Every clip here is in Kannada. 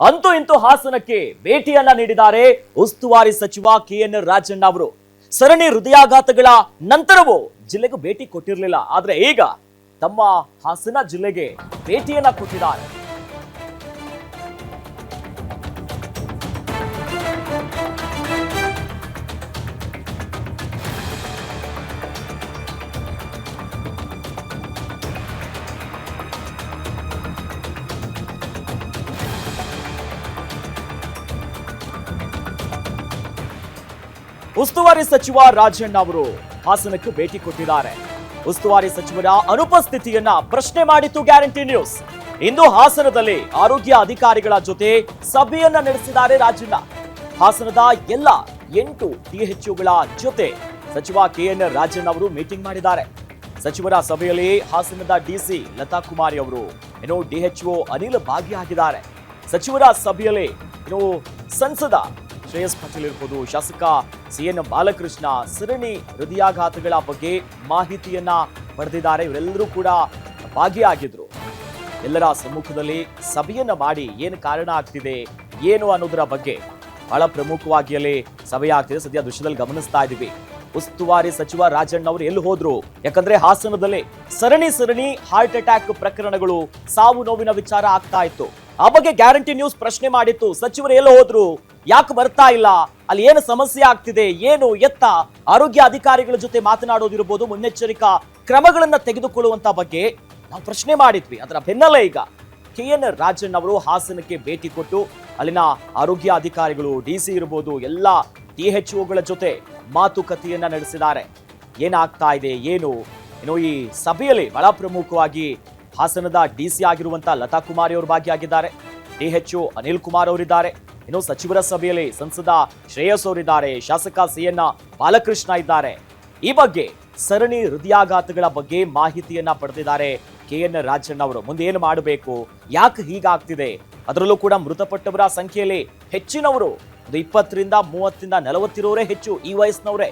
ಅಂತೂ ಇಂತೂ ಹಾಸನಕ್ಕೆ ಭೇಟಿಯನ್ನ ನೀಡಿದ್ದಾರೆ ಉಸ್ತುವಾರಿ ಸಚಿವ ಕೆ ಎನ್ ರಾಜಣ್ಣ ಅವರು. ಸರಣಿ ಹೃದಯಾಘಾತಗಳ ನಂತರವೂ ಜಿಲ್ಲೆಗೂ ಭೇಟಿ ಕೊಟ್ಟಿರಲಿಲ್ಲ. ಆದ್ರೆ ಈಗ ತಮ್ಮ ಹಾಸನ ಜಿಲ್ಲೆಗೆ ಭೇಟಿಯನ್ನ ಕೊಟ್ಟಿದ್ದಾರೆ. ಉಸ್ತುವಾರಿ ಸಚಿವ ರಾಜಣ್ಣ ಅವರು ಹಾಸನಕ್ಕೆ ಭೇಟಿ ಕೊಟ್ಟಿದ್ದಾರೆ. ಉಸ್ತುವಾರಿ ಸಚಿವರ ಅನುಪಸ್ಥಿತಿಯನ್ನ ಪ್ರಶ್ನೆ ಮಾಡಿತು ಗ್ಯಾರಂಟಿ ನ್ಯೂಸ್. ಇಂದು ಹಾಸನದಲ್ಲಿ ಆರೋಗ್ಯ ಅಧಿಕಾರಿಗಳ ಜೊತೆ ಸಭೆಯನ್ನ ನಡೆಸಿದ್ದಾರೆ ರಾಜಣ್ಣ. ಹಾಸನದ ಎಲ್ಲ ಎಂಟು ಡಿಎಚ್ಒಗಳ ಜೊತೆ ಸಚಿವ ಕೆಎನ್ ರಾಜಣ್ಣ ಅವರು ಮೀಟಿಂಗ್ ಮಾಡಿದ್ದಾರೆ. ಸಚಿವರ ಸಭೆಯಲ್ಲಿ ಹಾಸನದ ಡಿಸಿ ಲತಾ ಕುಮಾರಿ ಅವರು ಏನೋ ಡಿಎಚ್ಒ ಅನಿಲ್ ಭಾಗಿಯಾಗಿದ್ದಾರೆ. ಸಚಿವರ ಸಭೆಯಲ್ಲಿ ಏನೋ ಸಂಸದ ಶ್ರೇಯಸ್ ಪಟೇಲ್ ಇರ್ಬೋದು, ಶಾಸಕ ಸಿ ಎನ್ ಬಾಲಕೃಷ್ಣ ಸರಣಿ ಹೃದಯಾಘಾತಗಳ ಬಗ್ಗೆ ಮಾಹಿತಿಯನ್ನ ಪಡೆದಿದ್ದಾರೆ. ಇವರೆಲ್ಲರೂ ಕೂಡ ಭಾಗಿಯಾಗಿದ್ರು. ಎಲ್ಲರ ಸಮ್ಮುಖದಲ್ಲಿ ಸಭೆಯನ್ನ ಮಾಡಿ ಏನು ಕಾರಣ ಆಗ್ತಿದೆ, ಏನು ಅನ್ನೋದರ ಬಗ್ಗೆ ಬಹಳ ಪ್ರಮುಖವಾಗಿ ಅಲ್ಲಿ ಸಭೆ ಆಗ್ತಿದೆ. ಸದ್ಯ ದೃಶ್ಯದಲ್ಲಿ ಗಮನಿಸ್ತಾ ಇದ್ದೀವಿ. ಉಸ್ತುವಾರಿ ಸಚಿವ ರಾಜಣ್ಣ ಅವರು ಎಲ್ಲಿ ಹೋದ್ರು? ಯಾಕಂದ್ರೆ ಹಾಸನದಲ್ಲಿ ಸರಣಿ ಸರಣಿ ಹಾರ್ಟ್ ಅಟ್ಯಾಕ್ ಪ್ರಕರಣಗಳು ಸಾವು ನೋವಿನ ವಿಚಾರ ಆಗ್ತಾ ಇತ್ತು. ಆ ಬಗ್ಗೆ ಗ್ಯಾರಂಟಿ ನ್ಯೂಸ್ ಪ್ರಶ್ನೆ ಮಾಡಿತ್ತು. ಸಚಿವರು ಎಲ್ಲಿ ಹೋದ್ರು? ಯಾಕೆ ಬರ್ತಾ ಇಲ್ಲ? ಅಲ್ಲಿ ಏನು ಸಮಸ್ಯೆ ಆಗ್ತಿದೆ? ಏನು ಎತ್ತ? ಆರೋಗ್ಯ ಅಧಿಕಾರಿಗಳ ಜೊತೆ ಮಾತನಾಡೋದಿರ್ಬೋದು ಮುನ್ನೆಚ್ಚರಿಕಾ ಕ್ರಮಗಳನ್ನ ತೆಗೆದುಕೊಳ್ಳುವಂತ ಬಗ್ಗೆ ನಾವು ಪ್ರಶ್ನೆ ಮಾಡಿದ್ವಿ. ಅದರ ಬೆನ್ನಲ್ಲೇ ಈಗ ಕೆ. ಎನ್. ರಾಜಣ್ಣ ಅವರು ಹಾಸನಕ್ಕೆ ಭೇಟಿ ಕೊಟ್ಟು, ಅಲ್ಲಿನ ಆರೋಗ್ಯ ಅಧಿಕಾರಿಗಳು, ಡಿ ಸಿ ಇರ್ಬೋದು, ಎಲ್ಲ ಡಿ ಎಚ್ ಒಗಳ ಜೊತೆ ಮಾತುಕತೆಯನ್ನ ನಡೆಸಿದ್ದಾರೆ. ಏನಾಗ್ತಾ ಇದೆ? ಏನು? ಏನು ಈ ಸಭೆಯಲ್ಲಿ ಬಹಳ ಪ್ರಮುಖವಾಗಿ ಹಾಸನದ ಡಿ ಸಿ ಆಗಿರುವಂತಹ ಲತಾ ಕುಮಾರಿ ಅವರು ಭಾಗಿಯಾಗಿದ್ದಾರೆ ಡಿ ಎಚ್ ಅನಿಲ್ ಕುಮಾರ್ ಅವರಿದ್ದಾರೆ. ಇನ್ನು ಸಚಿವರ ಸಭೆಯಲ್ಲಿ ಸಂಸದ ಶ್ರೇಯಸ್ ಅವರಿದ್ದಾರೆ ಶಾಸಕ ಸಿ ಎನ್ ಬಾಲಕೃಷ್ಣ ಇದ್ದಾರೆ. ಈ ಬಗ್ಗೆ ಸರಣಿ ಹೃದಯಾಘಾತಗಳ ಬಗ್ಗೆ ಮಾಹಿತಿಯನ್ನ ಪಡೆದಿದ್ದಾರೆ ಕೆ ಎನ್ ರಾಜಣ್ಣ ಅವರು. ಮುಂದೆ ಏನು ಮಾಡಬೇಕು? ಯಾಕೆ ಹೀಗಾಗ್ತಿದೆ? ಅದರಲ್ಲೂ ಕೂಡ ಮೃತಪಟ್ಟವರ ಸಂಖ್ಯೆಯಲ್ಲಿ ಹೆಚ್ಚಿನವರು ಒಂದು ಇಪ್ಪತ್ತರಿಂದ ಮೂವತ್ತರಿಂದ ನಲವತ್ತಿರೋರೇ ಹೆಚ್ಚು ಈ ವಯಸ್ಸಿನವರೇ.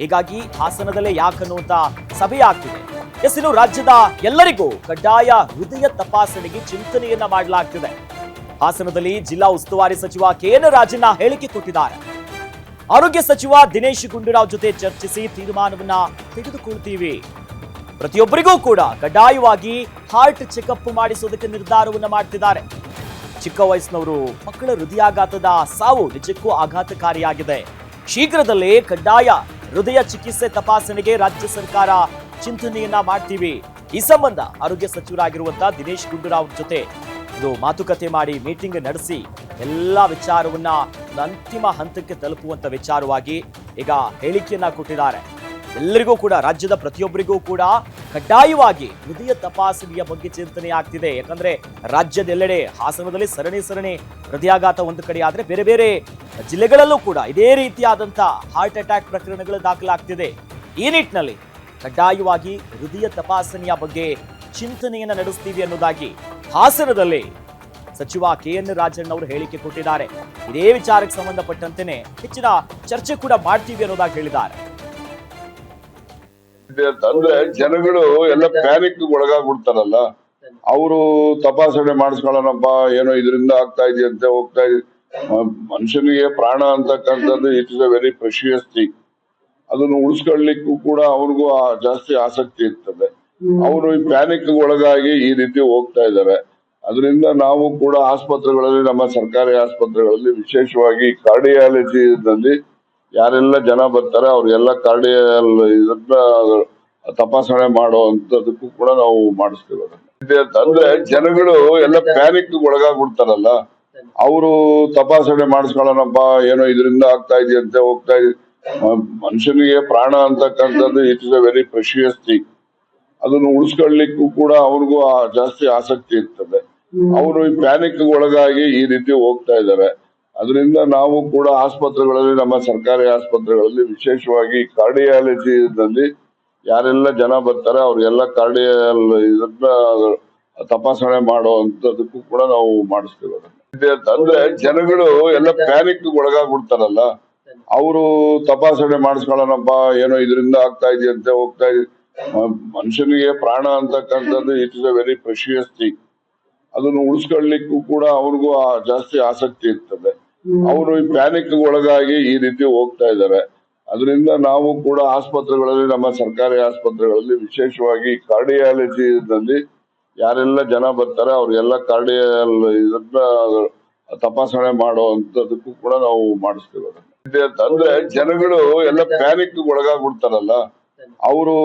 ಹೀಗಾಗಿ ಹಾಸನದಲ್ಲೇ ಯಾಕನ್ನುವಂತ ಸಭೆ ಆಗ್ತಿದೆ. ಎಸ್, ಇನ್ನು ರಾಜ್ಯದ ಎಲ್ಲರಿಗೂ ಕಡ್ಡಾಯ ಹೃದಯ ತಪಾಸಣೆಗೆ ಚಿಂತನೆಯನ್ನ ಮಾಡಲಾಗ್ತಿದೆ. ಹಾಸನದಲ್ಲಿ ಜಿಲ್ಲಾ ಉಸ್ತುವಾರಿ ಸಚಿವ ಕೆ ಎನ್ ರಾಜಣ್ಣ ಹೇಳಿಕೆ ಕೊಟ್ಟಿದ್ದಾರೆ. ಆರೋಗ್ಯ ಸಚಿವ ದಿನೇಶ್ ಗುಂಡೂರಾವ್ ಜೊತೆ ಚರ್ಚಿಸಿ ತೀರ್ಮಾನವನ್ನ ತೆಗೆದುಕೊಳ್ತೀವಿ. ಪ್ರತಿಯೊಬ್ಬರಿಗೂ ಕೂಡ ಕಡ್ಡಾಯವಾಗಿ ಹಾರ್ಟ್ ಚೆಕಪ್ ಮಾಡಿಸೋದಕ್ಕೆ ನಿರ್ಧಾರವನ್ನ ಮಾಡ್ತಿದ್ದಾರೆ. ಚಿಕ್ಕ ವಯಸ್ಸಿನವರು ಮಕ್ಕಳ ಹೃದಯಾಘಾತದ ಸಾವು ನಿಜಕ್ಕೂ ಆಘಾತಕಾರಿಯಾಗಿದೆ. ಶೀಘ್ರದಲ್ಲೇ ಕಡ್ಡಾಯ ಹೃದಯ ಚಿಕಿತ್ಸೆ ತಪಾಸಣೆಗೆ ರಾಜ್ಯ ಸರ್ಕಾರ ಚಿಂತನೆಯನ್ನ ಮಾಡ್ತೀವಿ. ಈ ಸಂಬಂಧ ಆರೋಗ್ಯ ಸಚಿವರಾಗಿರುವಂತಹ ದಿನೇಶ್ ಗುಂಡೂರಾವ್ ಜೊತೆ ಇದು ಮಾತುಕತೆ ಮಾಡಿ ಮೀಟಿಂಗ್ ನಡೆಸಿ ಎಲ್ಲ ವಿಚಾರವನ್ನ ಅಂತಿಮ ಹಂತಕ್ಕೆ ತಲುಪುವಂತ ವಿಚಾರವಾಗಿ ಈಗ ಹೇಳಿಕೆಯನ್ನ ಕೊಟ್ಟಿದ್ದಾರೆ. ಎಲ್ಲರಿಗೂ ಕೂಡ, ರಾಜ್ಯದ ಪ್ರತಿಯೊಬ್ಬರಿಗೂ ಕೂಡ ಕಡ್ಡಾಯವಾಗಿ ಹೃದಯ ತಪಾಸಣೆಯ ಬಗ್ಗೆ ಚಿಂತನೆ ಆಗ್ತಿದೆ. ಯಾಕಂದ್ರೆ ರಾಜ್ಯದೆಲ್ಲೆಡೆ ಹಾಸನದಲ್ಲಿ ಸರಣಿ ಸರಣಿ ಹೃದಯಾಘಾತ ಒಂದು ಕಡೆ ಆದ್ರೆ ಬೇರೆ ಬೇರೆ ಜಿಲ್ಲೆಗಳಲ್ಲೂ ಕೂಡ ಇದೇ ರೀತಿಯಾದಂತ ಹಾರ್ಟ್ ಅಟ್ಯಾಕ್ ಪ್ರಕರಣಗಳು ದಾಖಲಾಗ್ತಿದೆ. ಈ ನಿಟ್ಟಿನಲ್ಲಿ ಕಡ್ಡಾಯವಾಗಿ ಹೃದಯ ತಪಾಸಣೆಯ ಬಗ್ಗೆ ಚಿಂತನೆಯನ್ನು ನಡೆಸ್ತೀವಿ ಅನ್ನೋದಾಗಿ ಹಾಸನದಲ್ಲಿ ಸಚಿವ ಕೆ ಎನ್ ರಾಜಣ್ಣ ಅವರು ಹೇಳಿಕೆ ಕೊಟ್ಟಿದ್ದಾರೆ. ಇದೇ ವಿಚಾರಕ್ಕೆ ಸಂಬಂಧಪಟ್ಟಂತೆ ಹೆಚ್ಚಿನ ಚರ್ಚೆ ಕೂಡ ಮಾಡ್ತೀವಿ ಅನ್ನೋದಾಗಿ ಹೇಳಿದ್ದಾರೆ. ಅಂದ್ರೆ ಜನಗಳು ಎಲ್ಲ ಪ್ಯಾನಿಕ್ ಒಳಗಾಗ್ಬಿಡ್ತಾರಲ್ಲ. ಅವರು ತಪಾಸಣೆ ಮಾಡಿಸ್ಕೊಳ್ಳೋಣಪ್ಪ, ಏನೋ ಇದರಿಂದ ಆಗ್ತಾ ಇದೆಯಂತೆ ಹೋಗ್ತಾ ಇದೆ. ಮನುಷ್ಯನಿಗೆ ಪ್ರಾಣ ಅಂತಕ್ಕಂಥದ್ದು it is a very precious thing ಅದನ್ನು ಉಳಿಸ್ಕೊಳ್ಳಿಕ್ಕೂ ಕೂಡ ಅವ್ರಿಗೂ ಜಾಸ್ತಿ ಆಸಕ್ತಿ ಇರ್ತದೆ. ಅವರು ಈ ಪ್ಯಾನಿಕ್ ಒಳಗಾಗಿ ಈ ರೀತಿ ಹೋಗ್ತಾ ಇದ್ದಾರೆ ಅದರಿಂದ ನಾವು ಕೂಡ ಆಸ್ಪತ್ರೆಗಳಲ್ಲಿ, ನಮ್ಮ ಸರ್ಕಾರಿ ಆಸ್ಪತ್ರೆಗಳಲ್ಲಿ ವಿಶೇಷವಾಗಿ ಕಾರ್ಡಿಯಾಲಜಿನಲ್ಲಿ ಯಾರೆಲ್ಲ ಜನ ಬರ್ತಾರೆ, ಅವ್ರಿಗೆಲ್ಲ ಕಾರ್ಡಿಯಲ್ ಇದನ್ನ ತಪಾಸಣೆ ಮಾಡುವಂತದಕ್ಕೂ ಕೂಡ ನಾವು ಮಾಡಿಸ್ತೇವೆ ಅಂದ್ರೆ ಜನಗಳು ಎಲ್ಲ ಪ್ಯಾನಿಕ್ ಒಳಗಾಗ್ಬಿಡ್ತಾರಲ್ಲ. ಅವರು ತಪಾಸಣೆ ಮಾಡಿಸ್ಕೊಳ್ಳೋಣಪ್ಪ, ಏನೋ ಇದರಿಂದ ಆಗ್ತಾ ಇದೆಯಂತೆ ಹೋಗ್ತಾ ಇದೆ ಮನುಷ್ಯನಿಗೆ ಪ್ರಾಣ ಅಂತಕ್ಕಂಥದ್ದು it is a very precious thing ಅದನ್ನು ಉಳಿಸ್ಕೊಳ್ಲಿಕ್ಕೂ ಕೂಡ ಅವ್ರಿಗೂ ಜಾಸ್ತಿ ಆಸಕ್ತಿ ಇರ್ತದೆ. ಅವರು ಈ ಪ್ಯಾನಿಕ್ ಒಳಗಾಗಿ ಈ ರೀತಿ ಹೋಗ್ತಾ ಇದ್ದಾರೆ. ಅದರಿಂದ ನಾವು ಕೂಡ ಆಸ್ಪತ್ರೆಗಳಲ್ಲಿ ನಮ್ಮ ಸರ್ಕಾರಿ ಆಸ್ಪತ್ರೆಗಳಲ್ಲಿ ವಿಶೇಷವಾಗಿ ಕಾರ್ಡಿಯಾಲಜಿನಲ್ಲಿ ಯಾರೆಲ್ಲ ಜನ ಬರ್ತಾರೆ ಅವ್ರಿಗೆಲ್ಲ ಕಾರ್ಡಿಯಲ್ ಇದನ್ನ ತಪಾಸಣೆ ಮಾಡುವಂತದಕ್ಕೂ ಕೂಡ ನಾವು ಮಾಡಿಸ್ತೇವೆ ಅಂದ್ರೆ ಜನಗಳು ಎಲ್ಲ ಪ್ಯಾನಿಕ್ ಒಳಗಾಗ್ಬಿಡ್ತಾರಲ್ಲ. ಅವರು ತಪಾಸಣೆ ಮಾಡಿಸ್ಕೊಳ್ಳೋಣಪ್ಪ ಏನೋ ಇದರಿಂದ ಆಗ್ತಾ ಇದೆಯಂತೆ ಹೋಗ್ತಾ ಇದೆ. ಮನುಷ್ಯನಿಗೆ ಪ್ರಾಣ ಅಂತಕ್ಕಂಥದ್ದು it is a very precious thing ಅದನ್ನು ಉಳಿಸ್ಕೊಳ್ಳಿಕ್ಕೂ ಕೂಡ ಅವ್ರಿಗೂ ಆ- ಜಾಸ್ತಿ ಆಸಕ್ತಿ ಇರ್ತದೆ. ಅವರು ಈ ಪ್ಯಾನಿಕ್ ಒಳಗಾಗಿ ಈ ರೀತಿ ಹೋಗ್ತಾ ಇದ್ದಾರೆ. ಅದರಿಂದ ನಾವು ಕೂಡ ಆಸ್ಪತ್ರೆಗಳಲ್ಲಿ ನಮ್ಮ ಸರ್ಕಾರಿ ಆಸ್ಪತ್ರೆಗಳಲ್ಲಿ ವಿಶೇಷವಾಗಿ ಕಾರ್ಡಿಯಾಲಜಿನಲ್ಲಿ ಯಾರೆಲ್ಲ ಜನ ಬರ್ತಾರೆ ಅವ್ರಿಗೆಲ್ಲ ಕಾರ್ಡಿಯಲ್ ಇದನ್ನ ತಪಾಸಣೆ ಮಾಡುವಂತದಕ್ಕೂ ಕೂಡ ನಾವು ಮಾಡಿಸ್ತೀವಿ ಅಂದ್ರೆ ಜನಗಳು ಎಲ್ಲ ಪ್ಯಾನಿಕ್ ಒಳಗಾಗ್ಬಿಡ್ತಾರಲ್ಲ. ಅವರು